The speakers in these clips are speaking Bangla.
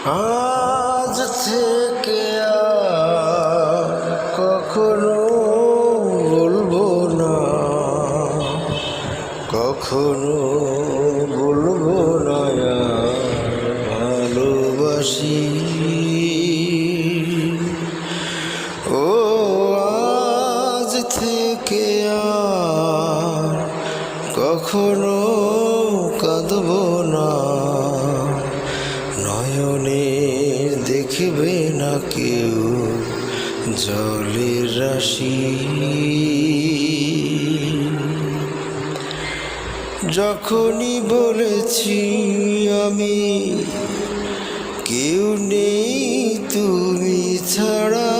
আজ থেকে কখনো বলব না, কখনো বলব না, ভালোবাসি। ও আজ থেকে কখনো কাঁদবো না। নয়নে দেখবে না কেউ জলের রাশি। যখনই বলেছি আমি, কেউ নেই তুমি ছাড়া,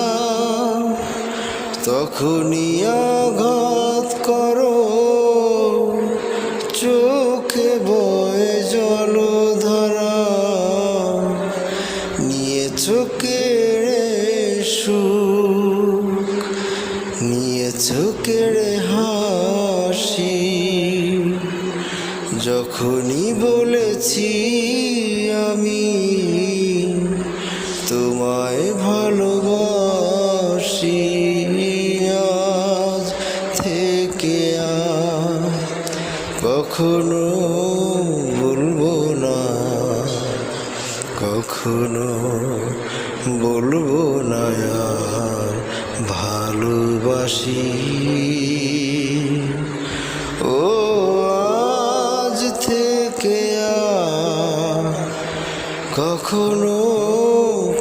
তখনই আঘাত চোখের হাসি, যখনই বলেছি আমি তোমায় ভালোবাসি, আজ থেকে কখনো বলব না, কখনো বলব না ভালোবাসি। ও আজ থেকে কখনো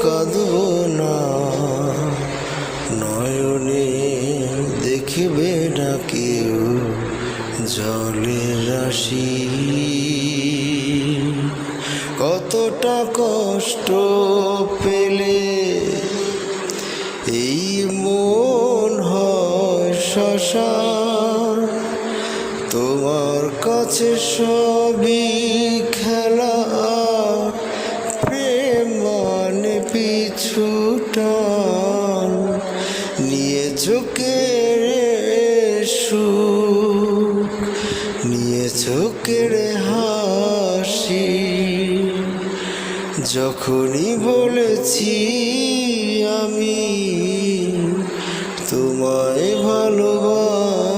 কাঁদবো না। নয়নে দেখবে না কেউ জলের রাশি। কতটা কষ্ট পেলে মন হয় শ্মশান। তোমার কাছে সবই খেলা। প্রেম মানে পিছুটান নিয়ে চোখের সুখ, নিয়ে চোখের হাসি। যখনই বলেছি আমি তোমায় ভালোবাসি,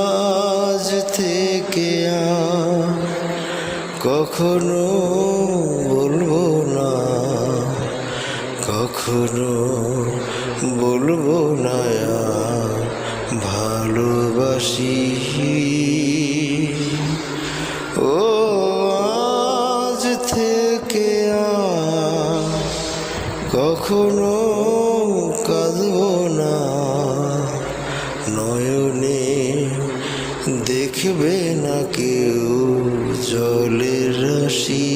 আজ থেকে কখনো বলব না, কখনো বলব না, ভালোবাসি। ও আজ থেকে কখনো কাঁদবো না নয়নে দেখবে না কেউ জলের রাশি।